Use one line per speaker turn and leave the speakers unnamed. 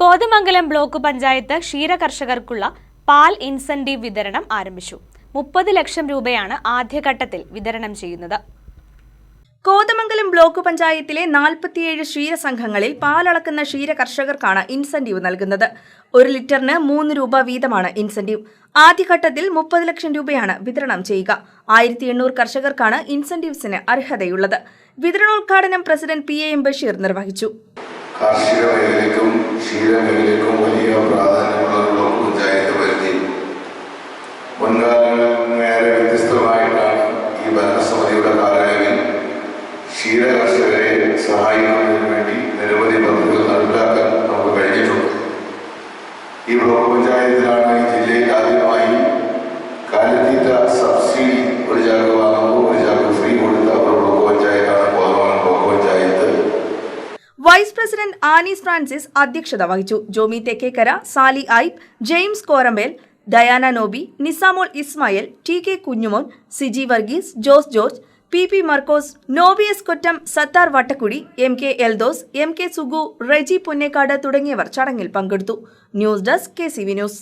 Kothamangalam block panchayat ക്ഷീര കർഷകർക്കുള്ള പാൽ incentive വിതരണം ആരംഭിച്ചു. മുപ്പത് ലക്ഷം രൂപയാണ് ആദ്യഘട്ടത്തിൽ വിതരണം ചെയ്യുന്നത്.
കോതമംഗലം ബ്ലോക്ക് പഞ്ചായത്തിലെ നാൽപ്പത്തിയേഴ് ക്ഷീരസംഘങ്ങളിൽ പാലളക്കുന്ന ക്ഷീര കർഷകർക്കാണ് ഇൻസെന്റീവ് നൽകുന്നത്. ഒരു ലിറ്ററിന് മൂന്ന് രൂപ വീതമാണ് ഇൻസെന്റീവ്. ആദ്യഘട്ടത്തിൽ മുപ്പത് ലക്ഷം രൂപയാണ് വിതരണം ചെയ്യുക. ആയിരത്തി എണ്ണൂറ് കർഷകർക്കാണ് ഇൻസെന്റീവ്സിന് അർഹതയുള്ളത്. വിതരണോദ്ഘാടനം president P A M Basheer നിർവഹിച്ചു.
കാർഷിക ക്ഷീരമേഖലയ്ക്കും വലിയ പ്രാധാന്യമുള്ള പഞ്ചായത്ത് പരിധി. മുൻകാലങ്ങളിൽ നേരെ വ്യത്യസ്തമായിട്ടാണ് ഈ ഭരണസമിതിയുടെ കാലയളവിൽ ക്ഷീര സഹായിക്കുന്നതിന് വേണ്ടി നിരവധി പദ്ധതികൾ നടപ്പിലാക്കാൻ നമുക്ക് കഴിഞ്ഞിട്ടുണ്ട്. ഈ ബ്ലോക്ക് പഞ്ചായത്തിലാണ് ജില്ലയിൽ ആദ്യമായി
വൈസ് പ്രസിഡന്റ് ആനീസ് ഫ്രാൻസിസ് അധ്യക്ഷത വഹിച്ചു. Jomy Thekkekara Sali ഐബ് James Korambel Diana Nobi Nisamol Ismail T K Kunjumon Siji Varghese Jose George P P Markose Nobias Kottam Sathar Vattakkudi M K Eldhose M K Sugu Reji Punnekkad തുടങ്ങിയവർ ചടങ്ങിൽ പങ്കെടുത്തു. News desk K C V news.